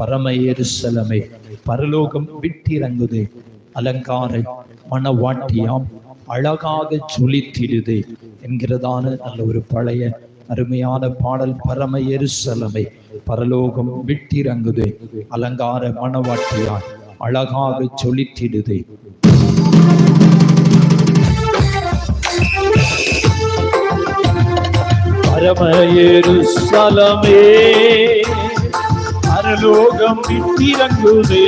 பரம எருசலமே பரலோகம் விட்டிறங்குதே. அலங்கார மணவாட்டியாம் அழகாக ஜொலித்திடுதே என்கிறதான நல்ல ஒரு பழைய அருமையான பாடல் பரம எருசலமை பரலோகம் விட்டிறங்குதே. அலங்கார மணவாட்டியாய் அழகாக ஜொலித்திடுதே. பரம எருசலமே பரலோகம் விட்டிறங்குதே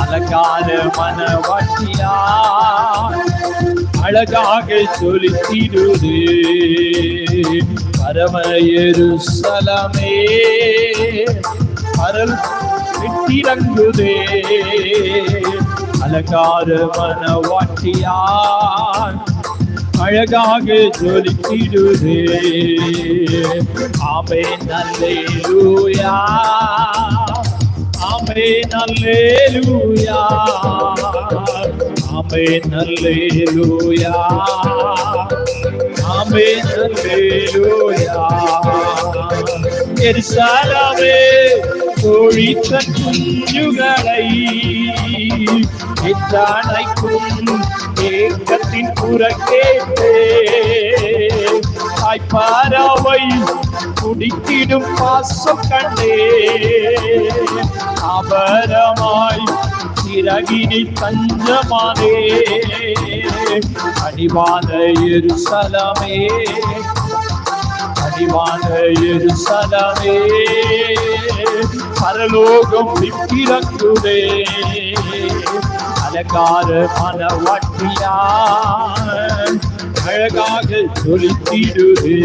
அலங்கார மனவாட்டியா அழகாக சொலித்திடுதே பரம எருசலமே பரல் விட்டிறங்குதே அலங்கார மனவாட்டியான் அழகாக ஜொலிக்கிடுதே ஆமே நல்லே லூயா ஆமே நல்லே லூயா ஆமே நல்லே லூயா ஆமே நல்லே நல்லேலூயா. எருசலமே கோழித்த குஞ்சுகளை எத்தனைக்கும் ஏக்கத்தின் புறக்கேட்டே தாய்ப்பாராவை குடிக்கிடும் பாசம் கண்டே அபரமாய் சிறகினி தஞ்சமானே. அடிவான எருசலமே. அடிவான எருசலமே. பரலோகம் விப்பிறங்குதே அலங்கார மனவாட்டியா அழகாக சொலித்திடுதே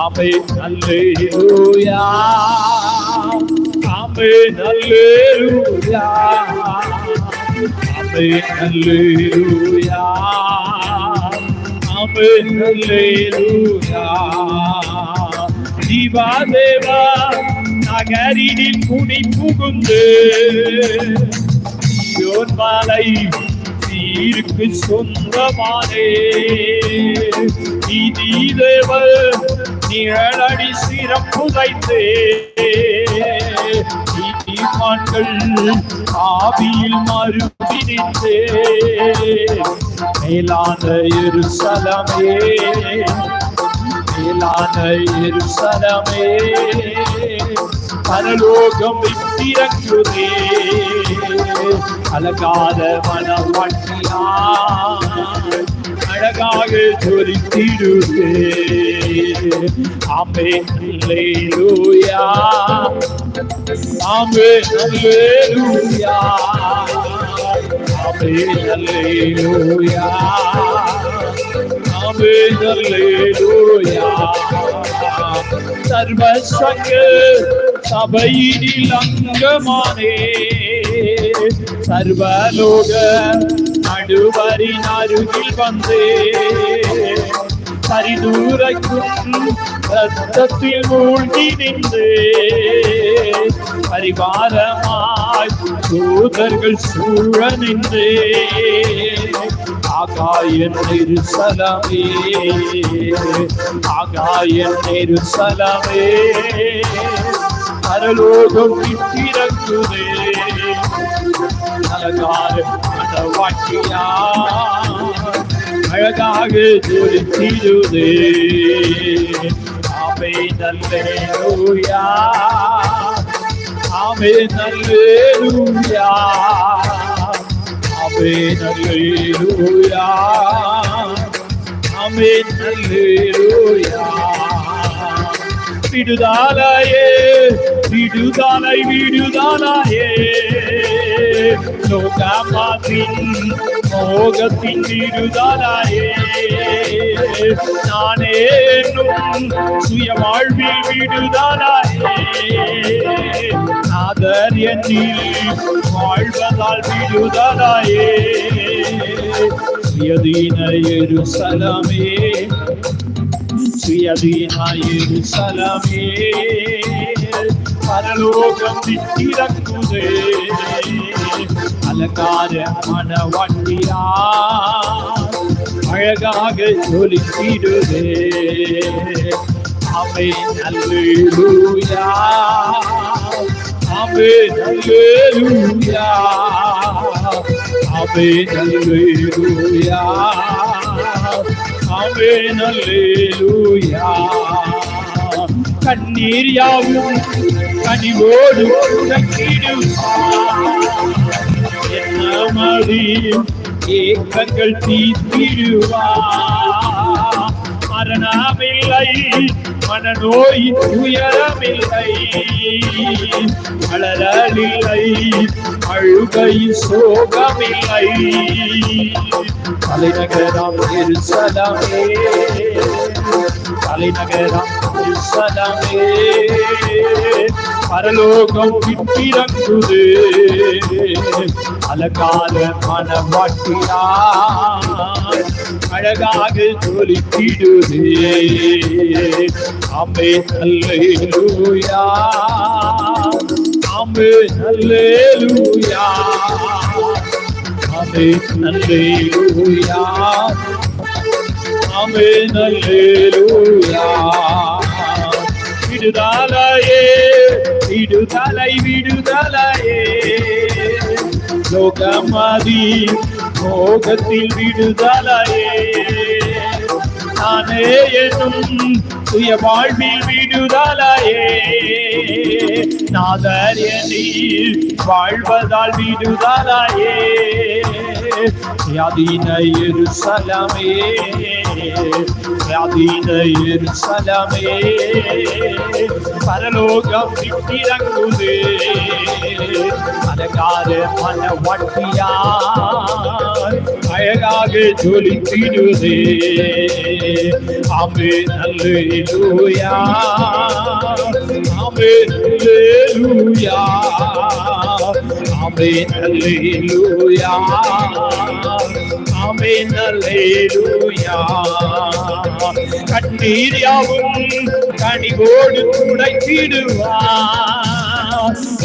ஆமை நல்லேலூயா ஆமை நல்லேலூயா ஆமை நல்லேலூயா ஆமை நல்லேலூயா ஜீவா தேவா நகரினில் குடி புகுந்து. சீயோன் மாலை சீருக்கு சொந்தமானே. நீதி தேவர் நிழலடி சிறப்புதைத்தே நீதிமான்கள் ஆவியில் மறுபிடித்தே மேலான எருசலமே மேலான எருசலமே பரலோகம் அழகாத மனம் மனவாட்டியா அழகாக ஜொலித்திடுதே ஆமே அல்லேலூயா ஆமே அல்லேலூயா ஆமே அல்லேலூயா ஆமே அல்லேலூயா சர்வ சங்க சபையினில் அங்கமானே. சர்வலோக நடுவரின் அருகில் வந்தே. பரிதூரைக்கும் ரத்தத்தில் மூழ்கி நின்றே. பரிவாரமாய் தூதர்கள் சூழ நின்றே. ஆகாயன் நெருசலமே ஆகாயன் நெருசலமே. பரலோகம் விட்டிறங்குதே. அலங்கார மனவாட்டியா அழகாக ஜொலித்திடுதே ஆமை நல்லேலூயா ஆமே நல்லேலூயா ஆமே நல்லேலூயா ஆமே நல்லேலூயா விடுதலையே விடுதலை விடுதலையே லோகமாத்தின் மோகத்தின் விடுதலையே நானே என்னும் சுய வாழ்வில் விடுதலையே நாதர் என்னில் வாழ்வதால் விடுதலையே சுயதீன எருசலமே சுயதீனாயிரு சலமே பரலோகம் விட்டிறக்குதே அலங்கார மனவண்டியா? அழகாக ஜொலித்திடுதே அவை நல்லூயா? அவை நல்லூயா? அவை நல்லூயா? அவை நல்லூயா? கண்ணீர் யாவும் கனிவோடு என்ன மதி ஏக்கங்கள் தீர்த்திடுவா. மரணமில்லை மனநோய் துயரமில்லை. அழலில்லை அழுகை சோகமில்லை. தலைநகரம் எருசலமே தலைநகரம் எருசலமே பரலோகம் விட்டிறங்குது. அலங்கார மனவாட்டியா அழகாக ஜொலிக்கிடுது. அம்மே நல்லே லூயா அம்மே நல்லே நல்லேலூயா அம்மே நல்லேலூயா அம்மே நல்லே லூயா லோகமதி மோகத்தில் விடுதலையே. நானே என்னும் சுய வாழ்வில் விடுதலையே. நாதர் எண்ணில் வாழ்வதால் விடுதலையே. யாதீன எருசலமே யாதீன எருசலமே பரலோகம் விட்டிறங்குது அலங்கார மன வட்டியார் அழகாக ஜொலித்திடுது. ஆமே நல்லேலூயா ஆமே நல்லேலூயா ஆமே நல்லேலூயா ஆமே நல்லேலூயா கண்ணீர் யாவும் கனிவோடு துடைத்திடுவார்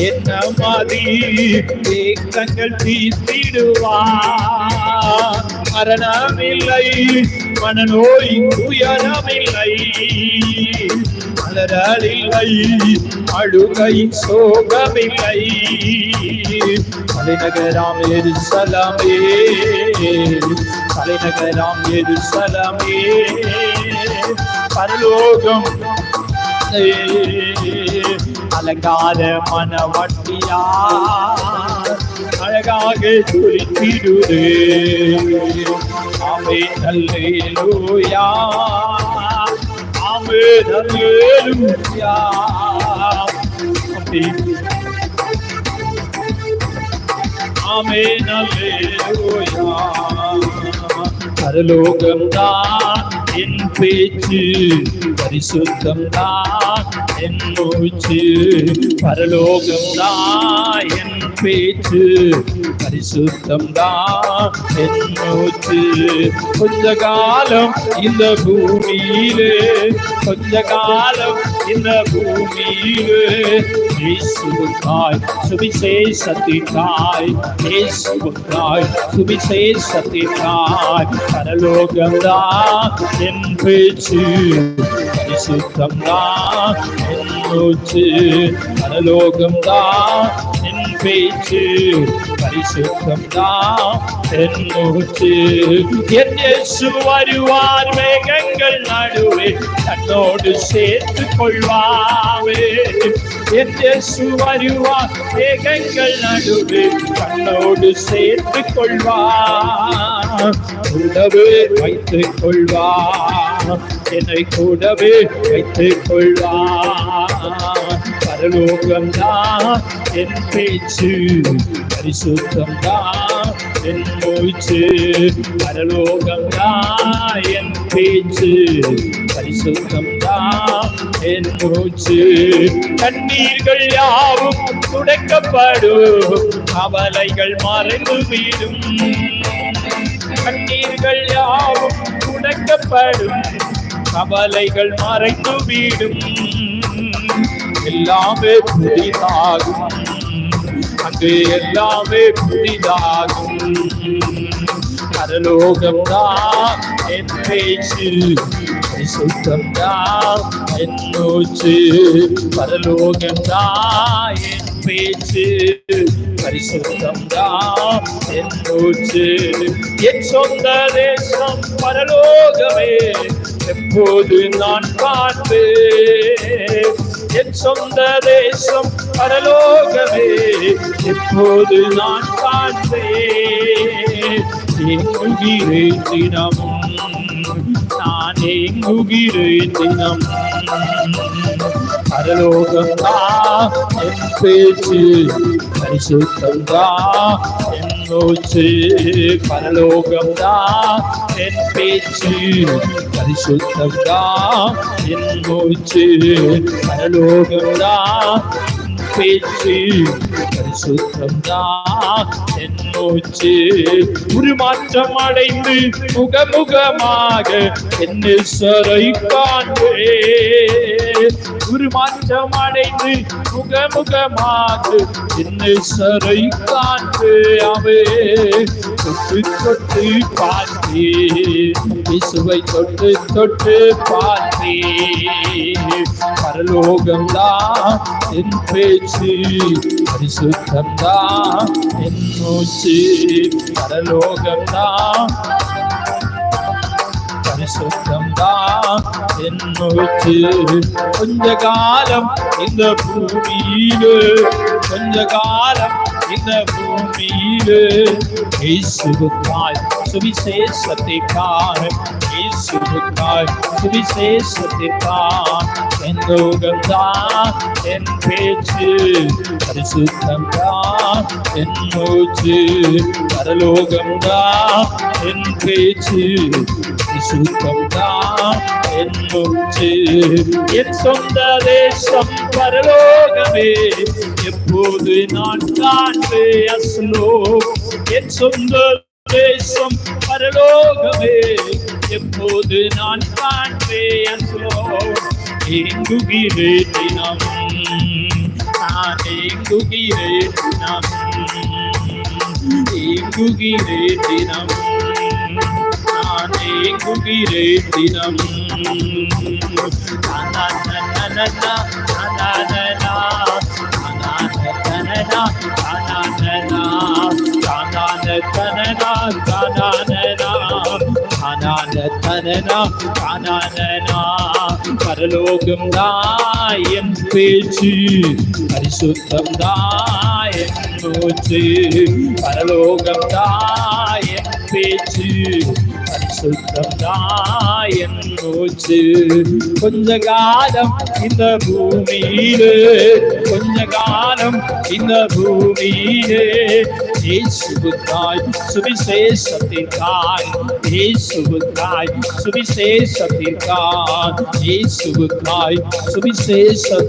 என்ன மாதிரி ஏக்கங்கள் தீர்த்திடுவார் மரணமில்லை மனநோய் துயரமில்லை மலரலில்லை அழுகை சோகமில்லை. தலைநகராம் எருசலமே. தலைநகராம் எருசலமே. பரலோகம். அலங்கார மனவட்டியா. அழகாக துளித்திடுது. அவை நல்லேலூயா ஆமே நல்லேலூயா ஆமே ஆமே நல்லேலூயா. பரலோகம் தான் என் பேச்சு பரிசுத்தம் தான் என் மூச்சு. பரலோகம் தான் என் பேச்சு. பரிசுத்தம் தான் என் மூச்சு கொஞ்ச காலம் இந்த பூமியிலே கொஞ்ச காலம் இந்த பூமியிலே. இயேசுவுக்காய் சுவிசேஷத்தினாய் இயேசுவுக்காய் சுவிசேஷத்தினாய் பரலோகம்தான் என் பேச்சு. பரிசுத்தம்தான் என் மூச்சு பரலோகம்தான் என் பேச்சு பரிசுத்தம்தான் என் மூச்சு என் வருவார் மேகங்கள் நடுவே தன்னோடு சேர்த்து கொள்வாவே என் வருவார் மேகங்கள் நடுவே தன்னோடு சேர்த்து கொள்வார். கூடவே வைத்துக் கொள்வார். என்னை கூடவே வைத்துக் கொள்வார். பரலோகம்தான் என் பேச்சு பரிசுத்தம்தான் என் மூச்சு பரலோகம்தான் என் பேச்சு பரிசுத்தம்தான் என் மூச்சு. கண்ணீர்கள் யாவும் துடைக்கப்படும் கவலைகள் மறைந்து வீடும் கண்ணீர்கள் யாவும் துடைக்கப்படும் கவலைகள் மறைந்து வீடும் எல்லாமே புதிதாகும். அங்கு எல்லாமே புதிதாகும். பரலோகம் தான் என் பேச்சு. சுத்தம் தான் என் மூச்சு. பரலோகம் தான் என் பேச்சு. பரிசுத்தம் தான் என் மூச்சு. என் சொந்த தேசம் பரலோகமே எப்போது நான் பார்ப்பேன்? என் சொந்த தேசம் பரலோகமே இப்போது நான் காண்பேன். எங்குகிறேன் தினமும் நான் எங்குகிறேன் தினம். பரலோகம் தான் என் பேச்சு பரிசுத்தம் தான் என் மூச்சு பரலோகம் தான் என் பேச்சு பரிசுத்தம் என் மூச்சு பரலோகம் பேச்சு பரிசுத்தம் என் மூச்சு உருமாற்றம் அடைந்து முகமுகமாக என் சரை காண்பே உருமாற்றம் அடைந்து முகமுகமாக சரை காண்பே அவே தொட்டு தொட்டு பார்த்தே. இசுவை தொட்டு தொட்டு பார்த்தே. பரலோகம் என் பேச்சு. பரிசுத்தம் தான் என் மூச்சு. பரலோகம் தான் பரிசுத்தம் கொஞ்ச காலம் இந்த பூமியிலே கொஞ்ச காலம் இந்த பூமியிலே. இயேசுவுக்காய் சுவிசேஷத்தை காண இயேசுவுக்காய் சுவிசேஷத்தை காண என் லோகம்தான் என் பேச்சு பரிசுத்தம்தான் என் மூச்சு பரலோகம்தான் என் பேச்சு பரிசுத்தம் தான் என் மூச்சு என் சொந்த தேசம் பரலோகமே எப்போது நான் காண்பே அஸ்லோ என் சொந்த தேசம் பரலோகமே எப்போது நான் காண்பே அஸ்லோ எங்குகிறேன் தினம் நான் எங்குகிறேன் தினம் எங்குகிறேன் தினம் அனனனா, அனனனனனா, அனனனா. பரலோகம் தான் என் பேச்சு பரிசுத்தம் தான் என் மூச்சு பரலோகம் தான் என் பேச்சு பரிசுத்தம் தான் என் மூச்சு கொஞ்ச காலம் இந்த பூமியிலே கொஞ்ச காலம் இந்த பூமியிலே இயேசுவுக்காய் சுவிசேஷத்திற்காய் இயேசுவுக்காய் சுவிசேஷத்திற்காய் இயேசுவுக்காய் சுவிசேஷ